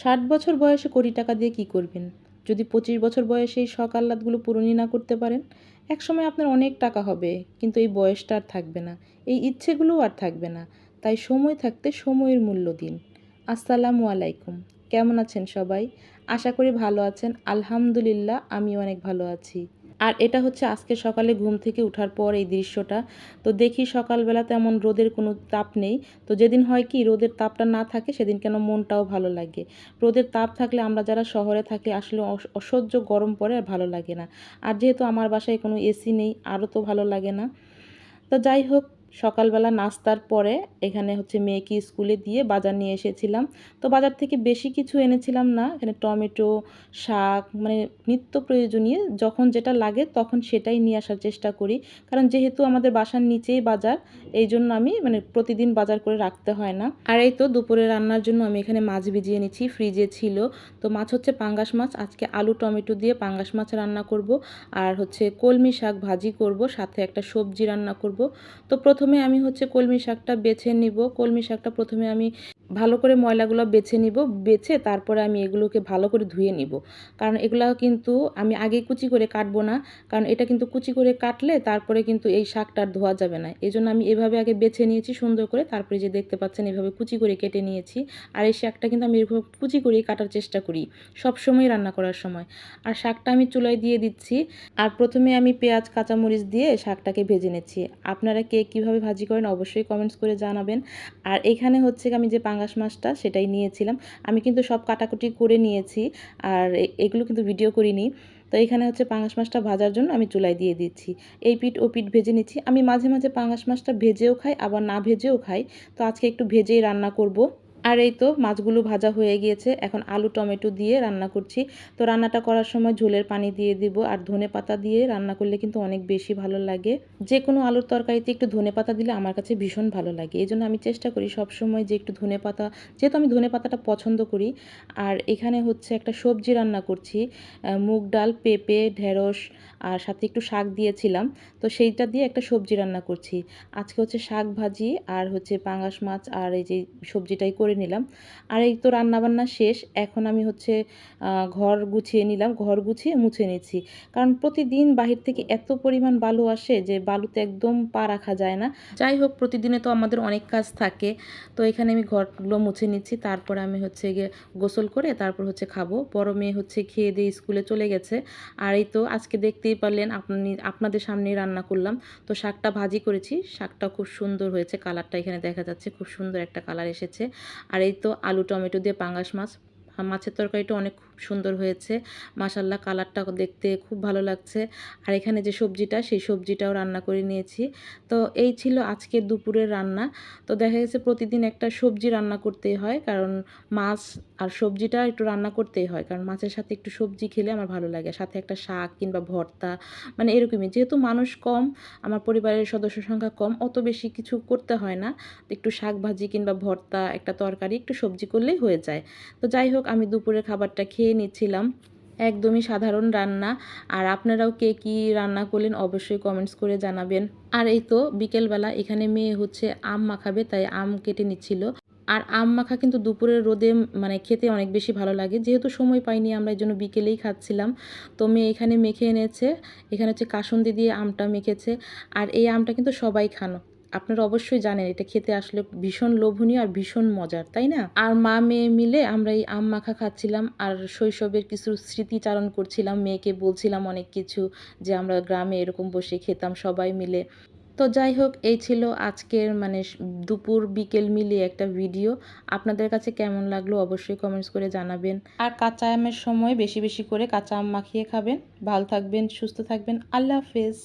ষাট বছর বয়সে কোটি টাকা দিয়ে কি করবেন? যদি পঁচিশ বছর বয়সে এই শখ আহ্লাদগুলো পূরণই না করতে পারেন, একসময় আপনার অনেক টাকা হবে, কিন্তু এই বয়সটা আর থাকবে না। এই ইচ্ছেগুলোও আর থাকবে না। তাই সময় থাকতে সময়ের মূল্য দিন। আসসালামু আলাইকুম। কেমন আছেন সবাই? আশা করি ভালো আছেন। আলহামদুলিল্লাহ আমি অনেক ভালো আছি। আর এটা হচ্ছে আজকে সকালে ঘুম থেকে উঠার পর এই দৃশ্যটা। তো দেখি সকালবেলা তেমন রোদের কোনো তাপ নেই। তো যেদিন হয় কি, রোদের তাপটা না থাকে সেদিন কেন মনটাও ভালো লাগে। রোদের তাপ থাকলে আমরা যারা শহরে থাকি আসলে অস- অসহ্য গরম পড়ে আর ভালো লাগে না। আর যেহেতু আমার বাসায় কোনো এসি নেই, আরও তো ভালো লাগে না। তো যাই হোক সকালবেলা নাস্তার পরে এখানে হচ্ছে মেয়েকে স্কুলে দিয়ে বাজার নিয়ে এসেছিলাম। তো বাজার থেকে বেশি কিছু এনেছিলাম না। এখানে টমেটো, শাক মানে নিত্য প্রয়োজনীয় যখন যেটা লাগে তখন সেটাই নিয়ে আসার চেষ্টা করি। কারণ যেহেতু আমাদের বাসার নিচেই বাজার, এই জন্য আমি মানে প্রতিদিন বাজার করে রাখতে হয় না। আর এই তো দুপুরে রান্নার জন্য আমি এখানে মাছ ভিজিয়ে নিচ্ছি ফ্রিজে ছিল। তো মাছ হচ্ছে পাঙ্গাস মাছ। আজকে আলু, টমেটো দিয়ে পাঙ্গাস মাছ রান্না করব। আর হচ্ছে কলমি শাক ভাজি করব, সাথে একটা সবজি রান্না করব। তো প্রথমে আমি হচ্ছে কলমি শাকটা বেছে নিব। কলমি শাকটা প্রথমে আমি ভালো করে ময়লাগুলো বেছে নিব, বেছে তারপরে আমি এগুলোকে ভালো করে ধুয়ে নিব। কারণ এগুলো কিন্তু আমি আগে কুচি করে কাটবো না, কারণ এটা কিন্তু কুচি করে কাটলে তারপরে কিন্তু এই শাকটা আর ধোয়া যাবে না। এই জন্য আমি এভাবে আগে বেছে নিয়েছি সুন্দর করে, তারপরে যে দেখতে পাচ্ছেন এভাবে কুচি করে কেটে নিয়েছি। আর এই শাকটা কিন্তু আমি এভাবে কুচি করেই কাটার চেষ্টা করি সব সময় রান্না করার সময়। আর শাকটা আমি চুলায় দিয়ে দিচ্ছি, আর প্রথমে আমি পেঁয়াজ, কাঁচামরিচ দিয়ে শাকটাকে ভেজে নিচ্ছি। আপনারা কে কীভাবে ভাজি করেন অবশ্যই কমেন্টস করে জানাবেন। আর এখানে হচ্ছে আমি যে পাঙ্গাস মাছটা সেটাই নিয়েছিলাম। আমি কিন্তু সব কাটাকুটি করে নিয়েছি আর এগুলো কিন্তু ভিডিও করিনি। তো এখানে হচ্ছে পাঙ্গাস মাছটা ভাজার জন্য আমি চুলাই দিয়ে দিচ্ছি। এই পিঠ, ও পিঠ ভেজে নিচ্ছি। আমি মাঝে মাঝে পাঙ্গাস মাছটা ভেজেও খাই, আবার না ভেজেও খাই। তো আজকে একটু ভেজেই রান্না করব। আর এই তো মাছগুলো ভাজা হয়ে গিয়েছে। এখন আলু, টমেটো দিয়ে রান্না করছি। তো রান্নাটা করার সময় ঝোলের পানি দিয়ে দিব আর ধনে পাতা দিয়ে রান্না করলে কিন্তু অনেক বেশি ভালো লাগে। যে কোনো আলুর তরকারিতে একটু ধনে পাতা দিলে আমার কাছে ভীষণ ভালো লাগে। এই জন্য আমি চেষ্টা করি সব সময় যে একটু ধনে পাতা, যেহেতু আমি ধনে পাতাটা পছন্দ করি। আর এখানে হচ্ছে একটা সবজি রান্না করছি মুগ ডাল, পেঁপে, ঢেঁড়স আর সাথে একটু শাক দিয়েছিলাম। তো সেইটা দিয়ে একটা সবজি রান্না করছি। আজকে হচ্ছে শাক ভাজি আর হচ্ছে পাঙাশ মাছ আর এই যে সবজিটাই করে নিলাম। আর এই তো রান্নাবান্না শেষ। এখন আমি হচ্ছে ঘর গুছিয়ে নিলাম। ঘর গুছিয়ে মুছে নিচ্ছি কারণ প্রতিদিন বাহির থেকে এত পরিমাণ বালু আসে যে বালুতে একদম পা রাখা যায় না। যাই হোক, প্রতিদিনে তো আমাদের অনেক কাজ থাকে। তো এখানে আমি ঘরগুলো মুছে নিচ্ছি। তারপরে আমি হচ্ছে গিয়ে গোসল করে তারপর হচ্ছে খাব। বড় মেয়ে হচ্ছে খেয়ে দিয়ে স্কুলে চলে গেছে। আর এই তো আজকে দেখতেই পারলেন আপনি, আপনাদের সামনেই রান্না করলাম। তো শাকটা ভাজি করেছি। শাকটা খুব সুন্দর হয়েছে। কালারটা এখানে দেখা যাচ্ছে। খুব সুন্দর একটা কালার এসেছে। আর এই তো আলু, টমেটো দিয়ে পাঙ্গাস মাছ। মাছের তরকারিটা অনেক খুব সুন্দর হয়েছে। মাসাল্লাহ কালারটা দেখতে খুব ভালো লাগছে। আর এখানে যে সবজিটা, সেই সবজিটাও রান্না করে নিয়েছি। তো এই ছিল আজকে দুপুরের রান্না। তো দেখা গেছে প্রতিদিন একটা সবজি রান্না করতেই হয়, কারণ মাছ আর সবজিটা একটু রান্না করতেই হয়, কারণ মাছের সাথে একটু সবজি খেলে আমার ভালো লাগে। সাথে একটা শাক কিংবা ভর্তা মানে এরকমই। যেহেতু মানুষ কম, আমার পরিবারের সদস্য সংখ্যা কম, অত বেশি কিছু করতে হয় না। একটু শাক ভাজি কিংবা ভর্তা, একটা তরকারি, একটু সবজি করলেই হয়ে যায়। তো যাই হোক, আমি দুপুরের খাবারটা খেয়ে নিচ্ছিলাম। একদমই সাধারণ রান্না। আর আপনারাও কে কী রান্না করলেন অবশ্যই কমেন্টস করে জানাবেন। আর এই তো, বিকেলবেলা এখানে মেয়ে হচ্ছে আম মাখাবে, তাই আম কেটে নিচ্ছিল। আর আম মাখা কিন্তু দুপুরের রোদে মানে খেতে অনেক বেশি ভালো লাগে। যেহেতু সময় পাইনি, আমরা এই জন্য বিকেলেই খাচ্ছিলাম। তো মেয়ে এখানে মেখে এনেছে। এখানে হচ্ছে কাসুন্দি দিয়ে আমটা মেখেছে। আর এই আমটা কিন্তু সবাই খানো। আপনারা অবশ্যই জানেন, এটা খেতে আসলে ভীষণ লোভনীয় আর ভীষণ মজার, তাই না? আর মা মেয়ে মিলে আমরা এই আম মাখা খাচ্ছিলাম। আর শৈশবের কিছু স্মৃতিচারণ করছিলাম। মেয়েকে বলছিলাম অনেক কিছু যে আমরা গ্রামে এরকম বসে খেতাম সবাই মিলে। তো যাই হোক, এই ছিল আজকের মানে দুপুর বিকেল মিলিয়ে একটা ভিডিও। আপনাদের কাছে কেমন লাগল অবশ্যই কমেন্টস করে জানাবেন। আর কাঁচা আমের সময় বেশি বেশি করে কাঁচা আম মাখিয়ে খাবেন। ভালো থাকবেন, সুস্থ থাকবেন। আল্লাহ হাফেজ।